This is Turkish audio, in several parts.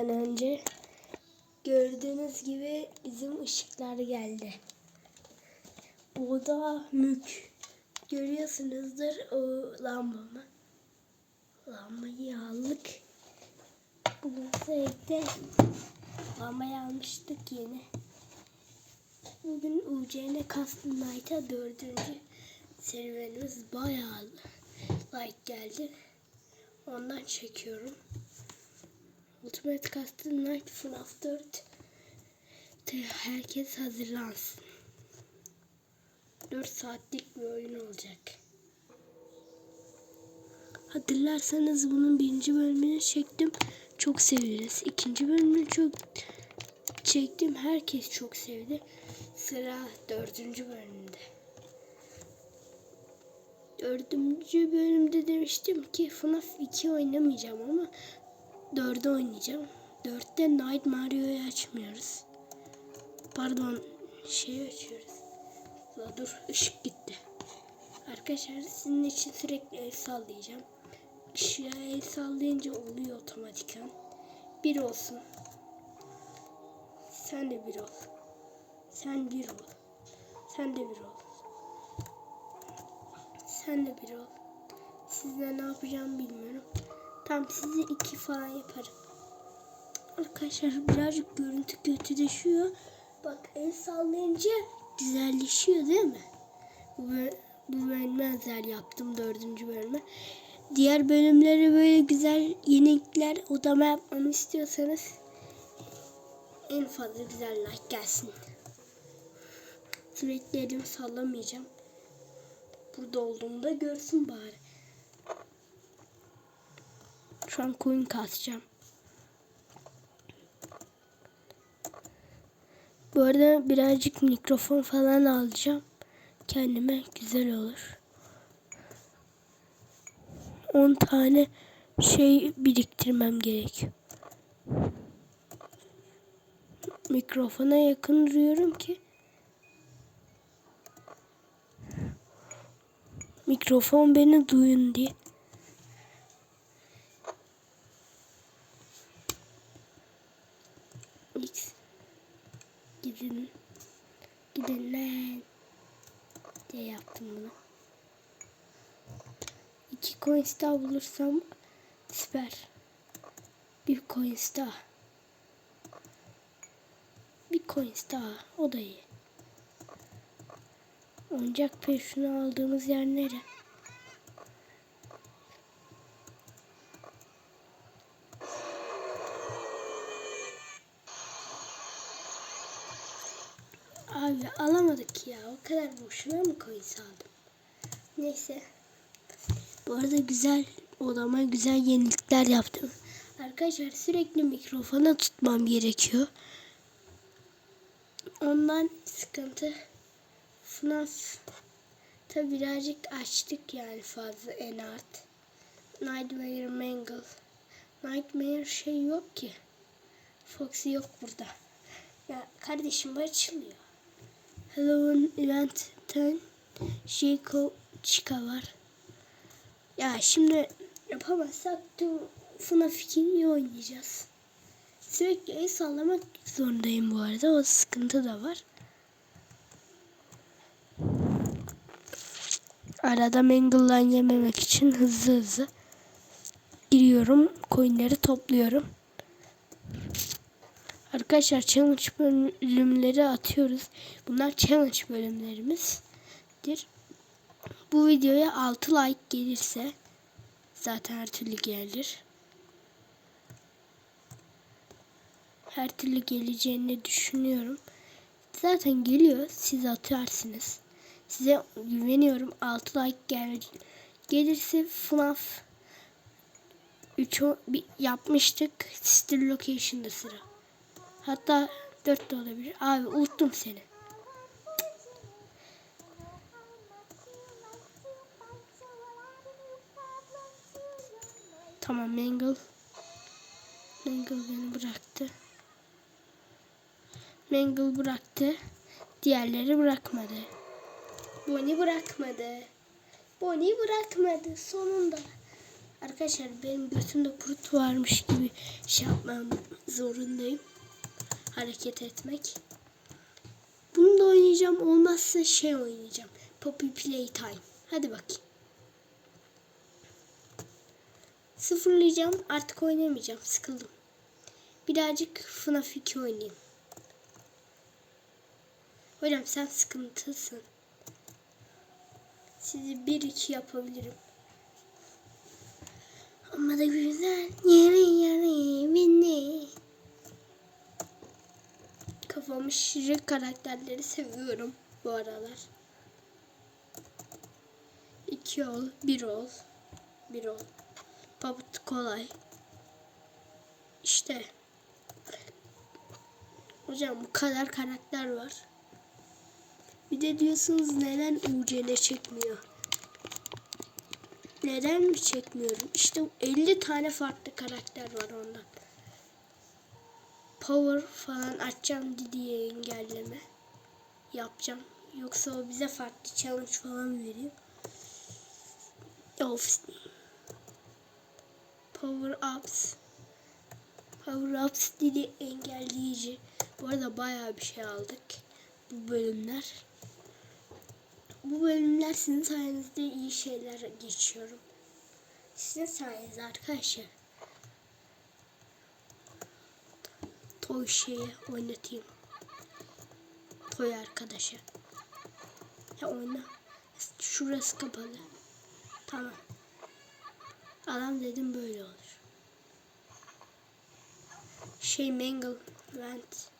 girmeden önce gördüğünüz gibi bizim ışıklar geldi. Bu da mük. Görüyorsunuzdur o lambamı. Lambayı aldık. Bugün sürekli lambayı almıştık yeni. Bugün UCN Custom Night'a dördüncü serüvenimiz bayağı like geldi. Ondan çekiyorum. Ultimate Custom Night FNAF 4 Te- Herkes hazırlansın. 4 saatlik bir oyun olacak. Hatırlarsanız bunun birinci bölümünü çektim. Çok sevdiniz. İkinci bölümünü çok çektim. Herkes çok sevdi. Sıra dördüncü bölümde. Dördüncü bölümde demiştim ki FNAF 2 oynamayacağım ama 4'ü oynayacağım. 4'te Night Mario'yu açmıyoruz. Pardon şey açıyoruz. La dur ışık gitti. Arkadaşlar sizin için sürekli el sallayacağım. Işığa el sallayınca oluyor otomatikman. Bir olsun. Sen de bir ol. Sen bir ol. Sen de bir ol. Sen de bir ol. Sizle ne yapacağım bilmiyorum. Tam sizi iki falan yaparım. Arkadaşlar birazcık görüntü kötüleşiyor. Bak el sallayınca güzelleşiyor değil mi? Bu, bu bölüme özel yaptım dördüncü bölümü. Diğer bölümleri böyle güzel yenilikler odama yapmamı istiyorsanız en fazla güzel like gelsin. Sürekli elimi sallamayacağım. Burada olduğumda görsün bari. Şu an coin kasacağım. Bu arada birazcık mikrofon falan alacağım. Kendime güzel olur. 10 tane şey biriktirmem gerekiyor. Mikrofona yakın duruyorum ki mikrofon beni duyun diye. Diye yaptım bunu. İki coins daha bulursam süper. Bir coins daha. Bir coins daha. O da iyi. Oyuncak peşini aldığımız yer nere? Abi alamadık ya. O kadar boşuna mı coins aldım? Neyse. Bu arada güzel odama güzel yenilikler yaptım. Arkadaşlar sürekli mikrofona tutmam gerekiyor. Ondan sıkıntı. FNAF tabi birazcık açtık yani fazla en art. Nightmare Mangle. Nightmare şey yok ki. Foxy yok burada. Ya kardeşim bu açılıyor. Halloween Event'ten Chico Chica var. Ya şimdi yapamazsak tüm FNAF 2'yi oynayacağız. Sürekli el sallamak zorundayım bu arada. O sıkıntı da var. Arada Mangle'dan yememek için hızlı hızlı giriyorum. Coinleri topluyorum. Arkadaşlar challenge bölümleri atıyoruz. Bunlar challenge bölümlerimizdir. Bu videoya 6 like gelirse zaten her türlü gelir. Her türlü geleceğini düşünüyorum. Zaten geliyor. Siz atarsınız. Size güveniyorum. 6 like gel gelirse FNAF 3 yapmıştık. Sister Location'da sıra. Hatta 4 de olabilir. Abi unuttum seni. Tamam Mangle. Mangle beni bıraktı. Mangle bıraktı. Diğerleri bırakmadı. Bonnie bırakmadı. Bonnie bırakmadı sonunda. Arkadaşlar benim götümde kurut varmış gibi şey yapmam zorundayım. Hareket etmek. Bunu da oynayacağım. Olmazsa şey oynayacağım. Poppy Playtime. Hadi bakayım. Sıfırlayacağım. Artık oynamayacağım. Sıkıldım. Birazcık FNAF 2 oynayayım. Hocam sen sıkıntısın. Sizi 1-2 yapabilirim. Ama da güzel. Yere yere beni. Kafamı şirin karakterleri seviyorum bu aralar. İki ol, bir ol. Bir ol. Pamuk kolay. İşte. Hocam bu kadar karakter var. Bir de diyorsunuz neden UCL çekmiyor? Neden mi çekmiyorum? İşte 50 tane farklı karakter var ondan. Power falan açacağım diye engelleme yapacağım. Yoksa o bize farklı challenge falan veriyor. Of. Power ups. Power ups dili engelleyici. Bu arada bayağı bir şey aldık. Bu bölümler. Bu bölümler sizin sayenizde iyi şeyler geçiyorum. Sizin sayenizde arkadaşlar. Toy şeyi oynatayım. Toy arkadaşı. Ya oyna. Şurası kapalı. Tamam. Adam dedim böyle olur. Şey Mangle Vent.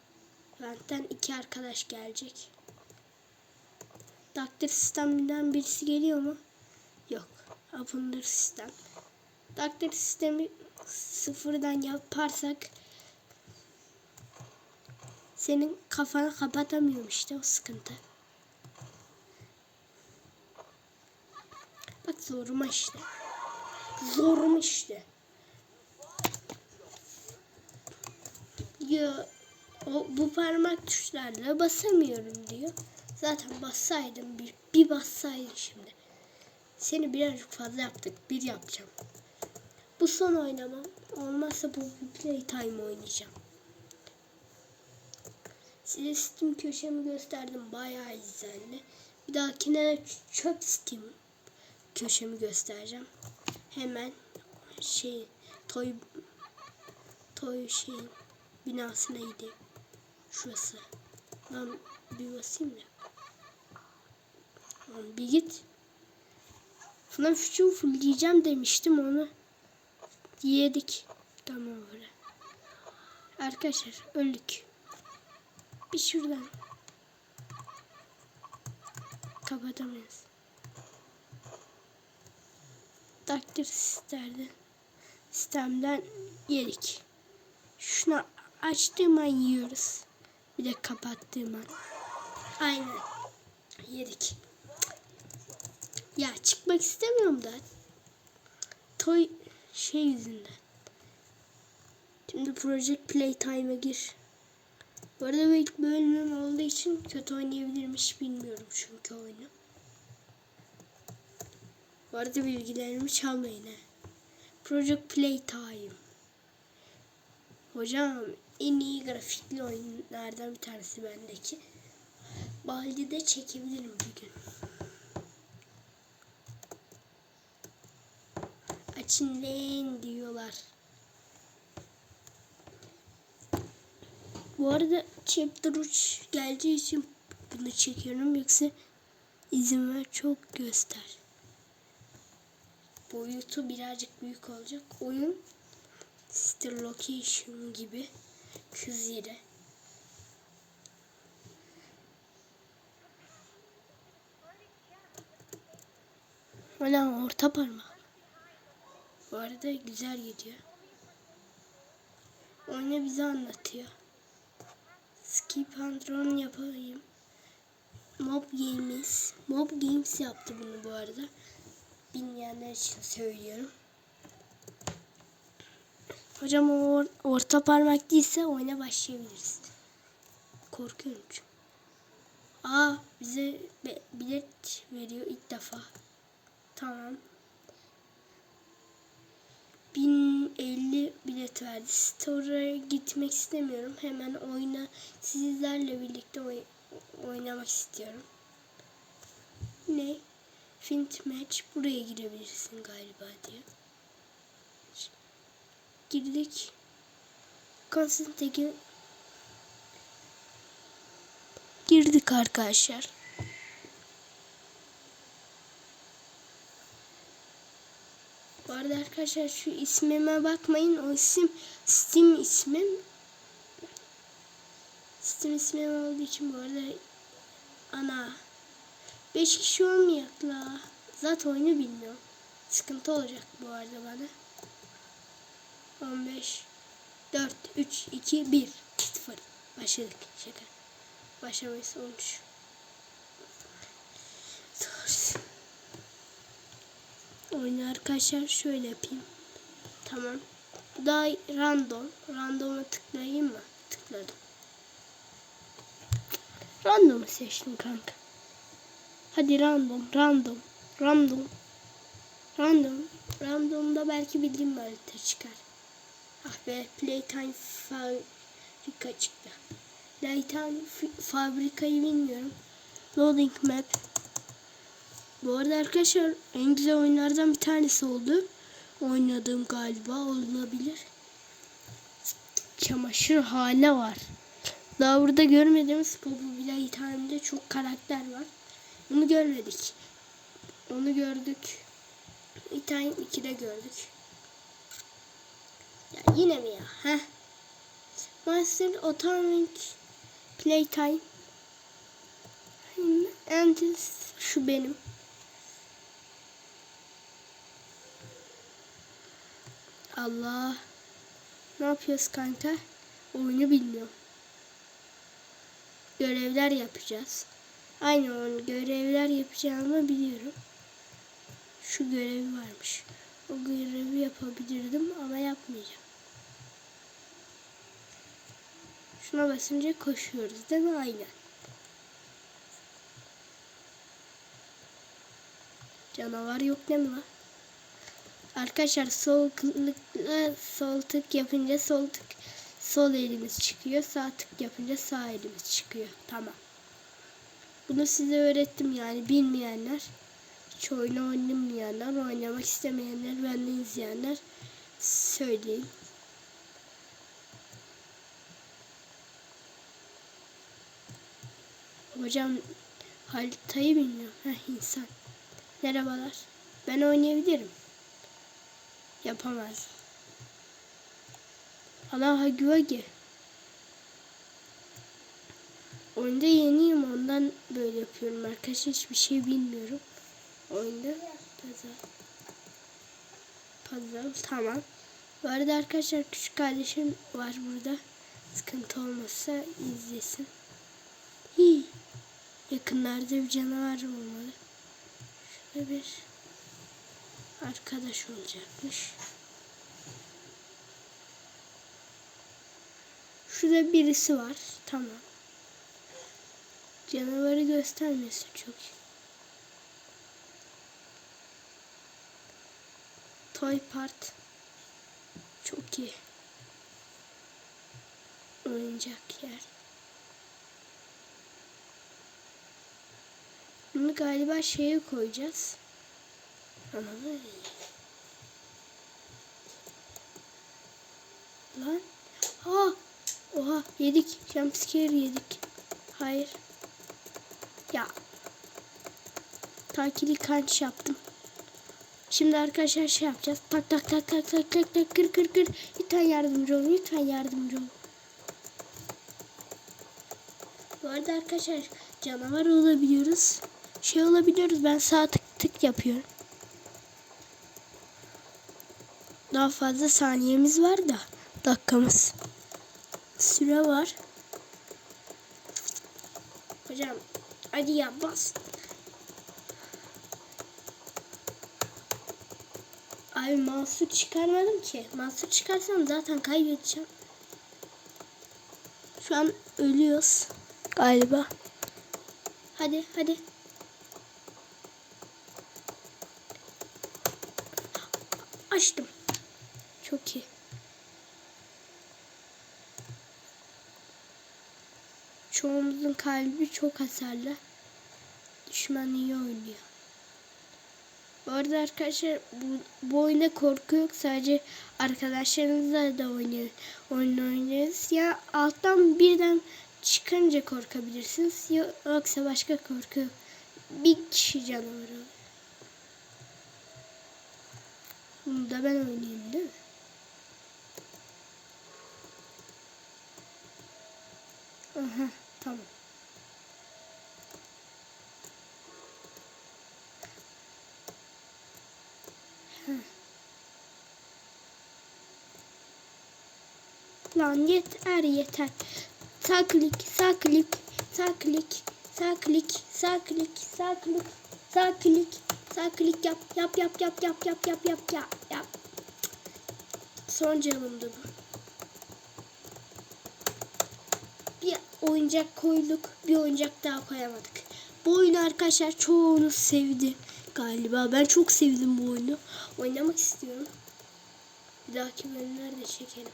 Vent'ten iki arkadaş gelecek. Doctor sisteminden birisi geliyor mu? Yok. Abundur sistem. Doctor sistemi sıfırdan yaparsak senin kafanı kapatamıyorum işte o sıkıntı. Bak zoruma işte. Zorum işte. Ya o bu parmak tuşlarla basamıyorum diyor. Zaten bassaydım bir, bir bassaydın şimdi. Seni birazcık fazla yaptık. Bir yapacağım. Bu son oynamam. Olmazsa bu bir playtime oynayacağım. Size Steam köşemi gösterdim. Bayağı güzeldi. Bir dahakine çöp Steam köşemi göstereceğim. Hemen şey toy toy şeyin binasına gideyim. Şurası. Ben bir basayım ya. Lan bir git. FNAF 3'ü fullleyeceğim demiştim onu. Yedik. Tamam öyle. Arkadaşlar öldük. Bir şuradan. Kapatamayız. Takdir sistemden sistemden yedik. Şunu açtığım an yiyoruz. Bir de kapattığım an. Aynen. Yedik. Ya çıkmak istemiyorum da. Toy şey yüzünden. Şimdi Project Playtime'a gir. Bu arada ilk bölümüm olduğu için kötü oynayabilirmiş bilmiyorum çünkü oyunu. Bu arada bilgilerimi çalmayın he. Project Playtime. Hocam en iyi grafikli oyunlardan bir tanesi bendeki. Baldi'de çekebilirim bir gün. Açın lan diyorlar. Bu arada Chapter 3 geldiği için bunu çekiyorum. Yoksa izin ver çok göster. Boyutu birazcık büyük olacak. Oyun Sister Location gibi kız yeri. Ulan orta parmak. Bu arada güzel gidiyor. Oyunu bize anlatıyor. Skip and run yapayım. Mob Games. Mob Games yaptı bunu bu arada. Bilmeyenler için söylüyorum. Hocam o or orta parmak değilse oyuna başlayabiliriz. Korkuyorum çünkü. Aa bize bilet veriyor ilk defa. Tamam. 1050 bilet verdi. Store'a gitmek istemiyorum. Hemen oyuna sizlerle birlikte oy- oynamak istiyorum. Ne? Fint match buraya girebilirsin galiba diyor. Girdik. Constantine'e girdik arkadaşlar. Arada arkadaşlar şu ismime bakmayın. O isim Steam ismim. Steam ismim olduğu için bu arada ana 5 kişi olmayak. Zaten oyunu bilmiyorum. Sıkıntı olacak bu arada bana. 15 4 3 2 1 0 Başladık. Şaka. Başlamayız olmuş. Oyunu arkadaşlar şöyle yapayım. Tamam. Bu da random. Random'a tıklayayım mı? Tıkladım. Random'u seçtim kanka. Hadi random, random, random. Random. Random'da belki bildiğim bir harita çıkar. Ah be, Playtime Fabrika çıktı. Playtime Fabrika'yı bilmiyorum. Loading Map. Bu arada arkadaşlar en güzel oyunlardan bir tanesi oldu. Oynadığım galiba olabilir. Çamaşır hale var. Daha burada görmediğimiz Poppy Playtime'de çok karakter var. Bunu görmedik. Onu gördük. Tane 2'de gördük. Ya yine mi ya? Heh. Master Atomic Playtime. And şu benim. Allah. Ne yapıyoruz kanka? Oyunu bilmiyorum. Görevler yapacağız. Aynı oyun görevler yapacağımı biliyorum. Şu görevi varmış. O görevi yapabilirdim ama yapmayacağım. Şuna basınca koşuyoruz değil mi? Aynen. Canavar yok değil mi lan? Arkadaşlar sol sol tık yapınca sol tık sol elimiz çıkıyor. Sağ tık yapınca sağ elimiz çıkıyor. Tamam. Bunu size öğrettim yani bilmeyenler, hiç oyunu oynamayanlar, oynamak istemeyenler, benden izleyenler söyleyeyim. Hocam haritayı bilmiyorum. Heh insan. Merhabalar. Ben oynayabilirim. Yapamaz. Allah Hagivagi. Oyunda yeniyim ondan böyle yapıyorum arkadaşlar. Hiçbir şey bilmiyorum. Oyunda puzzle. Puzzle tamam. Bu arada arkadaşlar küçük kardeşim var burada. Sıkıntı olmazsa izlesin. Hii. Yakınlarda bir canavar olmalı. Şurada bir arkadaş olacakmış. Şurada birisi var. Tamam. Canavarı göstermesi çok iyi. Toy part. Çok iyi. Oyuncak yer. Bunu galiba şeye koyacağız. Lan. Aa. Oha yedik. Jumpscare yedik. Hayır. Ya. Takili kanç yaptım. Şimdi arkadaşlar şey yapacağız. Tak tak tak tak tak tak tak kır kır kır. Lütfen yardımcı olun. Lütfen yardımcı olun. Bu arada arkadaşlar canavar olabiliyoruz. Şey olabiliyoruz. Ben sağ tık tık yapıyorum. Daha fazla saniyemiz var da dakikamız. Süre var. Hocam hadi ya bas. Abi mahsur çıkarmadım ki. Mahsur çıkarsam zaten kaybedeceğim. Şu an ölüyoruz galiba. Hadi hadi. Açtım. Çok iyi. Çoğumuzun kalbi çok hasarlı. Düşman iyi oynuyor. Bu arada arkadaşlar bu, bu oyunda korku yok. Sadece arkadaşlarınızla da oynuyor, oyun oynarız. Ya alttan birden çıkınca korkabilirsiniz. Yoksa başka korku yok. Bir kişi canavarı. Bunu da ben oynayayım değil mi? Aha tamam. Heh. Lan yeter yeter. Sağ klik, sağ klik, sağ klik, sağ klik, sağ klik, sağ klik, sağ klik, sağ klik yap, yap, yap, yap, yap, yap, yap, yap, yap, yap. Son canımdı bu. Bir oyuncak koyduk, bir oyuncak daha koyamadık. Bu oyunu arkadaşlar çoğunuz sevdi galiba. Ben çok sevdim bu oyunu. Oynamak istiyorum. Bir dahaki bölümlerde çekelim.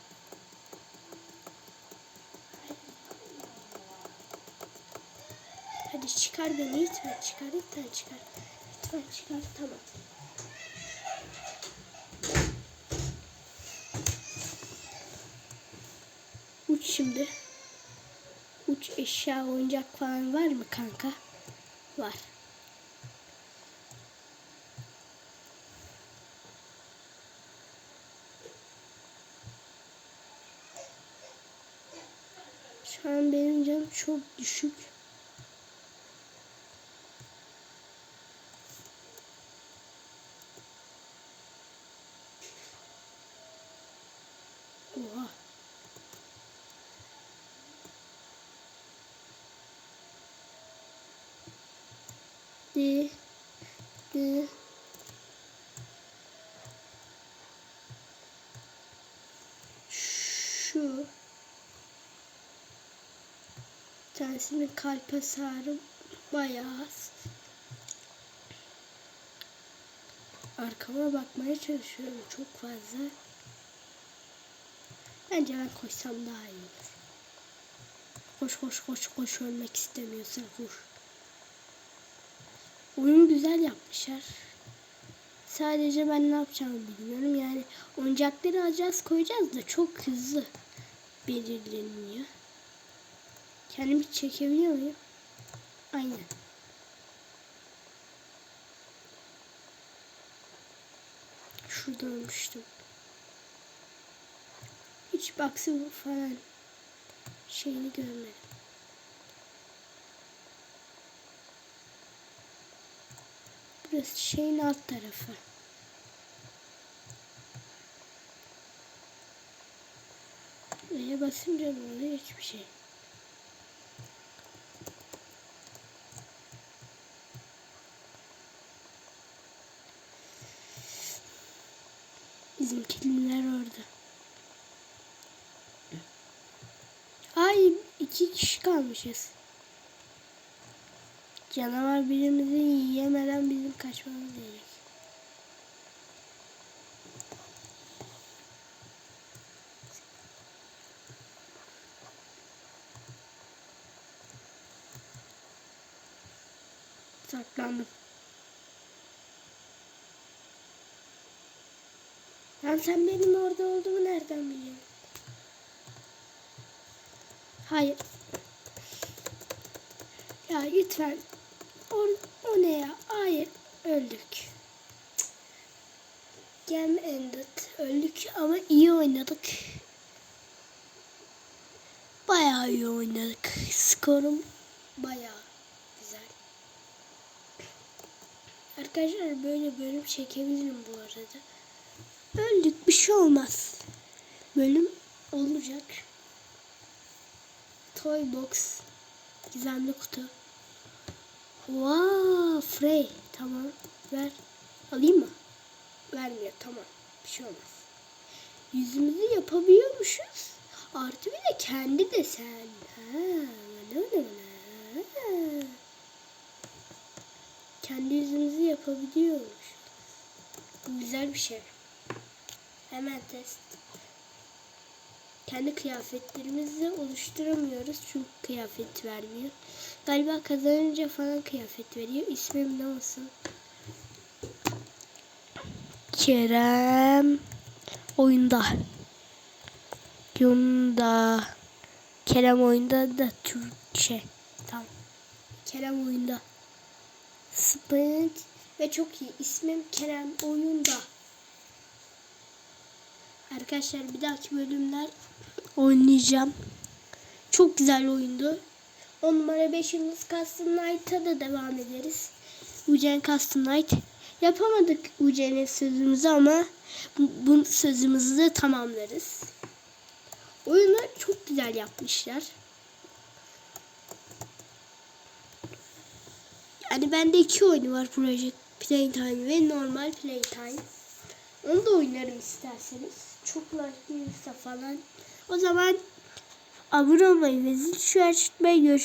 Hadi çıkar beni lütfen çıkar lütfen çıkar. Lütfen çıkar tamam. Uç şimdi. Uç eşya oyuncak falan var mı kanka? Var. Şu an benim canım çok düşük. Oha. Di. Di. Şu. Tanesinin kalp hasarı bayağı. Arkama bakmaya çalışıyorum çok fazla. Bence ben koşsam daha iyi olur. Koş koş koş koş ölmek istemiyorsan vur. Oyunu güzel yapmışlar. Sadece ben ne yapacağımı bilmiyorum. Yani oyuncakları alacağız koyacağız da çok hızlı belirleniyor. Kendimi çekebiliyor muyum? Aynen. Şurada ölmüştüm. Hiç baksı falan şeyini görmedim. Şeyin alt tarafı. Neye basınca ne oluyor hiçbir şey. Bizim kediler orada. Ay iki kişi kalmışız. Canavar birimizi yiyemeden bizim kaçmamız gerek. Saklandım. Lan sen benim orada olduğumu nereden biliyorsun? Hayır. Ya lütfen. O, o ne ya? Hayır. Öldük. Game ended. Öldük ama iyi oynadık. Bayağı iyi oynadık. Skorum bayağı güzel. Arkadaşlar böyle bölüm çekebilirim bu arada. Öldük bir şey olmaz. Bölüm olacak. Toy box. Gizemli kutu. Wow, Frey. Tamam. Ver. Alayım mı? Vermiyor. Tamam. Bir şey olmaz. Yüzümüzü yapabiliyormuşuz. Artı bir de kendi desen. Ha, öyle öyle öyle. Kendi yüzümüzü yapabiliyormuş. Güzel bir şey. Hemen test. kendi kıyafetlerimizi oluşturamıyoruz çünkü kıyafet vermiyor. Galiba kazanınca falan kıyafet veriyor. İsmim ne olsun? Kerem oyunda. Yunda. Kerem oyunda da Türkçe. Tamam. Kerem oyunda. Sprint ve çok iyi. İsmim Kerem oyunda. Arkadaşlar bir dahaki bölümler oynayacağım. Çok güzel oyundu. 10 numara 5 yıldız Custom Night'a da devam ederiz. Ucen Custom Night. Yapamadık Ucen'in sözümüzü ama bu, sözümüzü de tamamlarız. Oyunu çok güzel yapmışlar. Yani bende iki oyunu var Project Playtime ve normal Playtime. Onu da oynarım isterseniz. Çok like falan. O zaman abone olmayı ve zil tuşu açmayı görüşürüz.